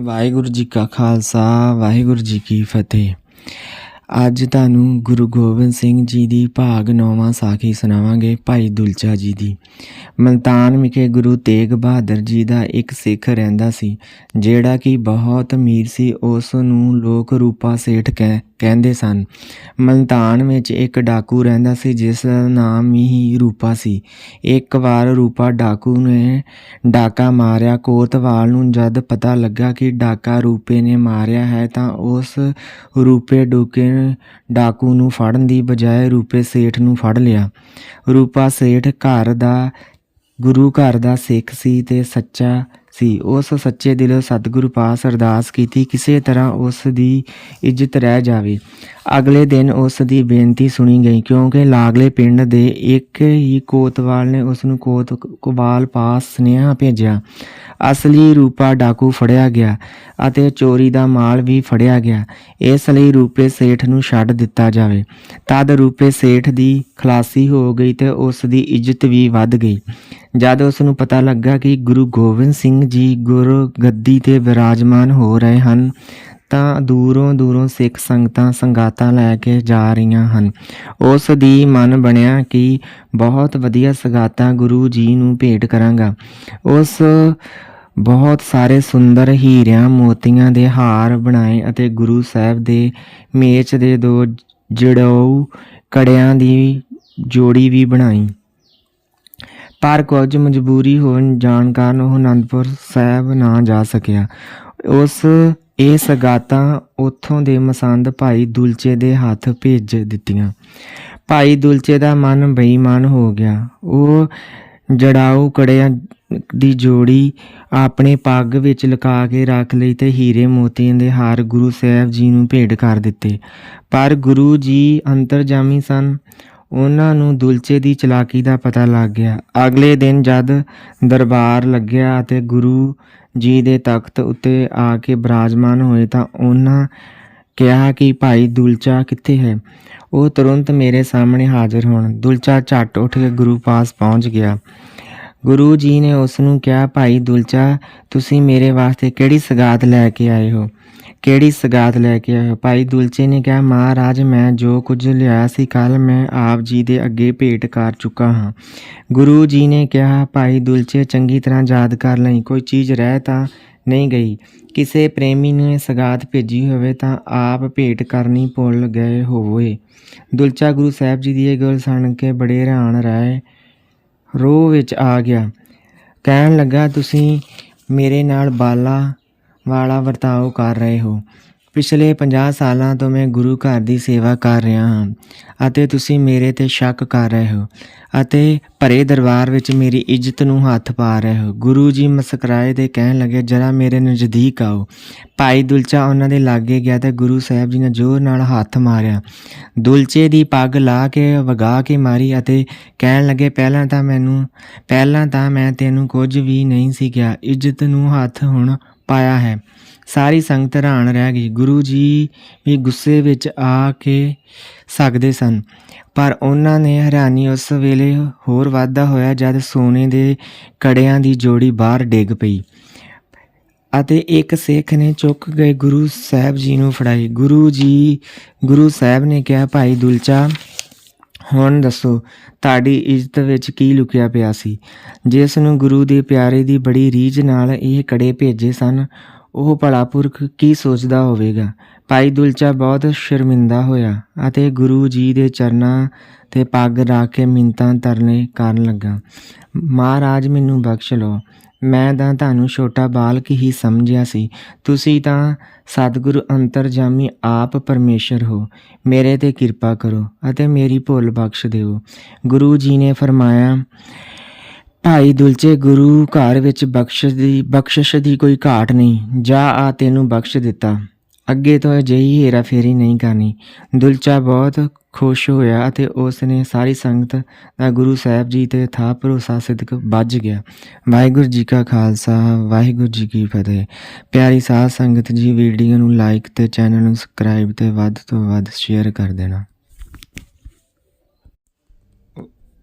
ਵਾਹਿਗੁਰੂ ਜੀ ਕਾ ਖਾਲਸਾ, ਵਾਹਿਗੁਰੂ ਜੀ ਕੀ ਫਤਿਹ। ਅੱਜ ਤੁਹਾਨੂੰ ਗੁਰੂ ਗੋਬਿੰਦ ਸਿੰਘ ਜੀ ਦੀ ਭਾਗ ਨੌਵਾਂ ਸਾਖੀ ਸੁਣਾਵਾਂਗੇ ਭਾਈ ਦੁਲਚਾ ਜੀ ਦੀ। ਮਲਤਾਨ ਵਿਖੇ ਗੁਰੂ ਤੇਗ ਬਹਾਦਰ ਜੀ ਦਾ ਇੱਕ ਸਿੱਖ ਰਹਿੰਦਾ ਸੀ, ਜਿਹੜਾ ਕਿ ਬਹੁਤ ਅਮੀਰ ਸੀ, ਉਸ ਨੂੰ ਲੋਕ ਰੂਪਾ ਸੇਠ ਕਹਿ ਕਹਿੰਦੇ ਸਨ। ਮਲਤਾਨ ਵਿੱਚ ਇੱਕ ਡਾਕੂ ਰਹਿੰਦਾ ਸੀ, ਜਿਸ ਦਾ ਨਾਮ ਹੀ ਰੂਪਾ ਸੀ। ਇੱਕ ਵਾਰ ਰੂਪਾ ਡਾਕੂ ਨੇ ਡਾਕਾ ਮਾਰਿਆ। ਕੋਤਵਾਲ ਨੂੰ ਜਦ ਪਤਾ ਲੱਗਾ ਕਿ ਡਾਕਾ ਰੂਪੇ ਨੇ ਮਾਰਿਆ ਹੈ, ਤਾਂ ਉਸ ਰੂਪੇ ਡੋਕੇ ਡਾਕੂ ਨੂੰ ਫੜਨ ਦੀ ਬਜਾਏ ਰੂਪੇ ਸੇਠ ਨੂੰ ਫੜ ਲਿਆ। ਰੂਪਾ ਸੇਠ ਘਰ ਦਾ, ਗੁਰੂ ਘਰ ਦਾ ਸਿੱਖ ਸੀ ਤੇ ਸੱਚਾ ਸੀ। ਉਸ ਸੱਚੇ ਦਿਲੋਂ ਸਤਿਗੁਰੂ ਪਾਸ ਅਰਦਾਸ ਕੀਤੀ, ਕਿਸੇ ਤਰ੍ਹਾਂ ਉਸ ਦੀ ਇੱਜ਼ਤ ਰਹਿ ਜਾਵੇ। ਅਗਲੇ ਦਿਨ ਉਸ ਦੀ ਬੇਨਤੀ ਸੁਣੀ ਗਈ, ਕਿਉਂਕਿ ਲਾਗਲੇ ਪਿੰਡ ਦੇ ਇੱਕ ਹੀ ਕੋਤਵਾਲ ਨੇ ਉਸ ਨੂੰ ਕੋਤਵਾਲ ਪਾਸ ਸੁਨੇਹਾ ਭੇਜਿਆ। ਅਸਲੀ ਰੂਪਾ ਡਾਕੂ ਫੜਿਆ ਗਿਆ ਅਤੇ ਚੋਰੀ ਦਾ ਮਾਲ ਵੀ ਫੜਿਆ ਗਿਆ। ਇਸ ਲਈ ਰੂਪੇ ਸੇਠ ਨੂੰ ਛੱਡ ਦਿੱਤਾ ਜਾਵੇ। ਤਦ ਰੂਪੇ ਸੇਠ ਦੀ ਖਲਾਸੀ ਹੋ ਗਈ ਤੇ ਉਸ ਦੀ ਇੱਜ਼ਤ ਵੀ ਵੱਧ ਗਈ। ਜਦ ਉਸ ਨੂੰ ਪਤਾ ਲੱਗਾ ਕਿ ਗੁਰੂ ਗੋਬਿੰਦ ਸਿੰਘ ਜੀ ਗੁਰੂ ਗੱਦੀ ਤੇ ਵਿਰਾਜਮਾਨ ਹੋ ਰਹੇ ਹਨ ਤਾਂ ਦੂਰੋਂ ਦੂਰੋਂ ਸਿੱਖ ਸੰਗਤਾਂ ਸੰਗਾਤਾਂ ਲੈ ਕੇ ਜਾ ਰਹੀਆਂ ਹਨ। ਉਸ ਦੀ ਮਨ ਬਣਿਆ ਕਿ ਬਹੁਤ ਵਧੀਆ ਸਗਾਤਾਂ ਗੁਰੂ ਜੀ ਨੂੰ ਭੇਟ ਕਰਾਂਗਾ। ਉਸ ਬਹੁਤ ਸਾਰੇ ਸੁੰਦਰ ਹੀਰਿਆਂ ਮੋਤੀਆਂ ਦੇ ਹਾਰ ਬਣਾਏ ਅਤੇ ਗੁਰੂ ਸਾਹਿਬ ਦੇ ਮੇਚ ਦੇ ਦੋ ਜੜਾਊ ਕੜਿਆਂ ਦੀ ਜੋੜੀ ਵੀ ਬਣਾਈ। ਪਰ ਕੁਝ ਮਜਬੂਰੀ ਹੋਣ ਜਾਣ ਕਾਰਨ ਉਹ ਅਨੰਦਪੁਰ ਸਾਹਿਬ ਨਾ ਜਾ ਸਕਿਆ। ਉਸ ਇਹ ਸਗਾਤਾਂ ਉੱਥੋਂ ਦੇ ਮਸੰਦ ਭਾਈ ਦੁਲਚੇ ਦੇ ਹੱਥ ਭੇਜ ਦਿੱਤੀਆਂ। ਭਾਈ ਦੁਲਚੇ ਦਾ ਮਨ ਬੇਈਮਾਨ ਹੋ ਗਿਆ। ਉਹ ਜੜਾਊ ਕੜਿਆਂ ਦੀ ਜੋੜੀ ਆਪਣੇ ਪੱਗ ਵਿੱਚ ਲਗਾ ਕੇ ਰੱਖ ਲਈ ਤੇ ਹੀਰੇ ਮੋਤੀਆਂ ਦੇ ਹਾਰ ਗੁਰੂ ਸਾਹਿਬ ਜੀ ਨੂੰ ਭੇਟ ਕਰ ਦਿੱਤੇ। ਪਰ ਗੁਰੂ ਜੀ ਅੰਤਰਜਾਮੀ ਸਨ। ਉਹਨਾਂ ਨੂੰ ਦੁਲਚੇ ਦੀ ਚਲਾਕੀ ਦਾ ਪਤਾ ਲੱਗ ਗਿਆ। ਅਗਲੇ ਦਿਨ ਜਦ ਦਰਬਾਰ ਲੱਗਿਆ ਅਤੇ ਗੁਰੂ ਜੀ ਦੇ ਤਖਤ ਉੱਤੇ ਆ ਕੇ ਬਿਰਾਜਮਾਨ ਹੋਏ ਤਾਂ ਉਹਨਾਂ ਕਿਹਾ ਕਿ ਭਾਈ ਦੁਲਚਾ ਕਿੱਥੇ ਹੈ? ਉਹ ਤੁਰੰਤ ਮੇਰੇ ਸਾਹਮਣੇ ਹਾਜ਼ਰ ਹੋਣ। ਦੁਲਚਾ ਝੱਟ ਉੱਠ ਕੇ ਗੁਰੂ ਪਾਸ ਪਹੁੰਚ ਗਿਆ। ਗੁਰੂ ਜੀ ਨੇ ਉਸ ਨੂੰ ਕਿਹਾ, ਭਾਈ ਦੁਲਚਾ, ਤੁਸੀਂ ਮੇਰੇ ਵਾਸਤੇ ਕਿਹੜੀ ਸਗਾਤ ਲੈ ਕੇ ਆਏ ਹੋ? ਕਿਹੜੀ ਸਗਾਤ ਲੈ ਕੇ ਆਏ ਭਾਈ ਦੁਲਚੇ ਨੇ ਕਿਹਾ, ਮਹਾਰਾਜ, ਮੈਂ ਜੋ ਕੁਝ ਲਿਆ ਸੀ ਕੱਲ ਮੈਂ ਆਪ ਜੀ ਦੇ ਅੱਗੇ ਭੇਟ ਕਰ ਚੁੱਕਾ ਹਾਂ। ਗੁਰੂ ਜੀ ਨੇ ਕਿਹਾ, ਭਾਈ ਦੁਲਚੇ, ਚੰਗੀ ਤਰ੍ਹਾਂ ਯਾਦ ਕਰ ਲਈ। ਕੋਈ ਚੀਜ਼ ਰਹਿ ਤਾਂ ਨਹੀਂ ਗਈ। ਕਿਸੇ ਪ੍ਰੇਮੀ ਨੇ ਸਗਾਤ ਭੇਜੀ ਹੋਵੇ ਤਾਂ ਆਪ ਭੇਟ ਕਰਨੀ ਭੁੱਲ ਗਏ ਹੋਵੇ ਦੁਲਚਾ ਗੁਰੂ ਸਾਹਿਬ ਜੀ ਦੀ ਇਹ ਗੱਲ ਸੁਣ ਕੇ ਬੜੇ ਹੈਰਾਨ ਰਹੇ, ਰੋਹ ਵਿੱਚ ਆ ਗਿਆ। ਕਹਿਣ ਲੱਗਾ, ਤੁਸੀਂ ਮੇਰੇ ਨਾਲ ਬਾਲਾ ਵਾਲਾ ਵਰਤਾਓ ਕਰ ਰਹੇ ਹੋ। ਪਿਛਲੇ 50 ਸਾਲਾਂ ਤੋਂ ਮੈਂ ਗੁਰੂ ਘਰ ਦੀ ਸੇਵਾ ਕਰ ਰਿਹਾ ਹਾਂ ਅਤੇ ਤੁਸੀਂ ਮੇਰੇ ਤੇ ਸ਼ੱਕ ਕਰ ਰਹੇ ਹੋ ਅਤੇ ਭਰੇ ਦਰਬਾਰ ਵਿੱਚ ਮੇਰੀ ਇੱਜ਼ਤ ਨੂੰ ਹੱਥ ਪਾ ਰਹੇ ਹੋ। ਗੁਰੂ ਜੀ ਮਸਕਰਾਏ ਤੇ ਕਹਿਣ ਲੱਗੇ, ਜਰਾ ਮੇਰੇ ਨਜ਼ਦੀਕ ਆਓ। ਭਾਈ ਦੁਲਚਾ ਉਹਨਾਂ ਦੇ ਲਾਗੇ ਗਿਆ ਤੇ ਗੁਰੂ ਸਾਹਿਬ ਜੀ ਨੇ ਜ਼ੋਰ ਨਾਲ ਹੱਥ ਮਾਰਿਆ। ਦੁਲਚੇ ਦੀ ਪੱਗ ਲਾ ਕੇ, ਵਗਾ ਕੇ ਮਾਰੀ ਅਤੇ ਕਹਿਣ ਲੱਗੇ, ਪਹਿਲਾਂ ਤਾਂ ਮੈਨੂੰ, ਪਹਿਲਾਂ ਤਾਂ ਮੈਂ ਤੈਨੂੰ ਕੁਝ ਵੀ ਨਹੀਂ ਸੀ ਕਿਹਾ। ਇੱਜ਼ਤ ਨੂੰ ਹੱਥ ਹੁਣ ਪਾਇਆ ਹੈ। ਸਾਰੀ ਸੰਗਤ ਹੈਰਾਨ ਰਹਿ ਗਈ। ਗੁਰੂ ਜੀ ਵੀ ਗੁੱਸੇ ਵਿੱਚ ਆ ਕੇ ਸਕਦੇ ਸਨ, ਪਰ ਉਹਨਾਂ ਨੇ ਹੈਰਾਨੀ ਉਸ ਵੇਲੇ ਹੋਰ ਵਾਧਾ ਹੋਇਆ ਜਦ ਸੋਨੇ ਦੇ ਕੜਿਆਂ ਦੀ ਜੋੜੀ ਬਾਹਰ ਡਿੱਗ ਪਈ ਅਤੇ ਇੱਕ ਸਿੱਖ ਨੇ ਚੁੱਕ ਗਏ ਗੁਰੂ ਸਾਹਿਬ ਜੀ ਨੂੰ ਫੜਾਈ। ਗੁਰੂ ਜੀ, ਗੁਰੂ ਸਾਹਿਬ ਨੇ ਕਿਹਾ, ਭਾਈ ਦੁਲਚਾ, ਹੁਣ ਦੱਸੋ, ਤੁਹਾਡੀ ਇੱਜ਼ਤ ਵਿੱਚ ਕੀ ਲੁਕਿਆ ਪਿਆ ਸੀ? ਜਿਸ ਨੂੰ ਗੁਰੂ ਦੇ ਪਿਆਰੇ ਦੀ ਬੜੀ ਰੀਝ ਨਾਲ ਇਹ ਕੜੇ ਭੇਜੇ ਸਨ ਉਹ ਭਲਾ ਪੁਰਖ ਕੀ ਸੋਚਦਾ ਹੋਵੇਗਾ? ਭਾਈ ਦੁਲਚਾ ਬਹੁਤ ਸ਼ਰਮਿੰਦਾ ਹੋਇਆ ਅਤੇ ਗੁਰੂ ਜੀ ਦੇ ਚਰਨਾਂ ਤੇ ਪੱਗ ਰੱਖ ਕੇ ਮਿੰਤਾਂ ਤਰਨੇ ਕਰਨ ਲੱਗਾ। ਮਹਾਰਾਜ, ਮੈਨੂੰ ਬਖਸ਼ ਲਓ। ਮੈਂ ਤਾਂ ਤੁਹਾਨੂੰ ਛੋਟਾ ਬਾਲਕ ਹੀ ਸਮਝਿਆ ਸੀ। ਤੁਸੀਂ ਤਾਂ ਸਤਿਗੁਰੂ ਅੰਤਰਜਾਮੀ ਆਪ ਪਰਮੇਸ਼ਰ ਹੋ। ਮੇਰੇ ਤੇ ਕਿਰਪਾ ਕਰੋ ਅਤੇ ਮੇਰੀ ਭੁੱਲ ਬਖਸ਼ ਦਿਓ। ਗੁਰੂ ਜੀ ਨੇ ਫਰਮਾਇਆ ਭਾਈ ਦੁਲਚੇ ਗੁਰੂ ਘਰ ਵਿੱਚ ਬਖਸ਼ਿਸ਼ ਦੀ ਬਖਸ਼ਿਸ਼ ਦੀ ਕੋਈ ਘਾਟ ਨਹੀਂ। ਜਾ ਆ ਤੈਨੂੰ ਬਖਸ਼ ਦਿੱਤਾ। ਅੱਗੇ ਤੋਂ ਅਜਿਹੀ ਹੇਰਾ ਫੇਰੀ ਨਹੀਂ ਕਰਨੀ। ਦੁਲਚਾ ਬਹੁਤ ਖੁਸ਼ ਹੋਇਆ ਅਤੇ ਉਸ ਨੇ ਸਾਰੀ ਸੰਗਤ ਦਾ ਗੁਰੂ ਸਾਹਿਬ ਜੀ ਤੇ ਥਾ ਭਰੋਸਾ ਸਿੱਧਕ ਵੱਜ ਗਿਆ। ਵਾਹਿਗੁਰੂ ਜੀ ਕਾ ਖਾਲਸਾ, ਵਾਹਿਗੁਰੂ ਜੀ ਕੀ ਫਤਿਹ। ਪਿਆਰੀ ਸਾਧ ਸੰਗਤ, ਜੀ ਵੀਡੀਓ ਨੂੰ ਲਾਈਕ ਤੇ ਚੈਨਲ ਨੂੰ ਸਬਸਕ੍ਰਾਈਬ ਤੇ ਵੱਧ ਤੋਂ ਵੱਧ ਸ਼ੇਅਰ ਕਰ ਦੇਣਾ।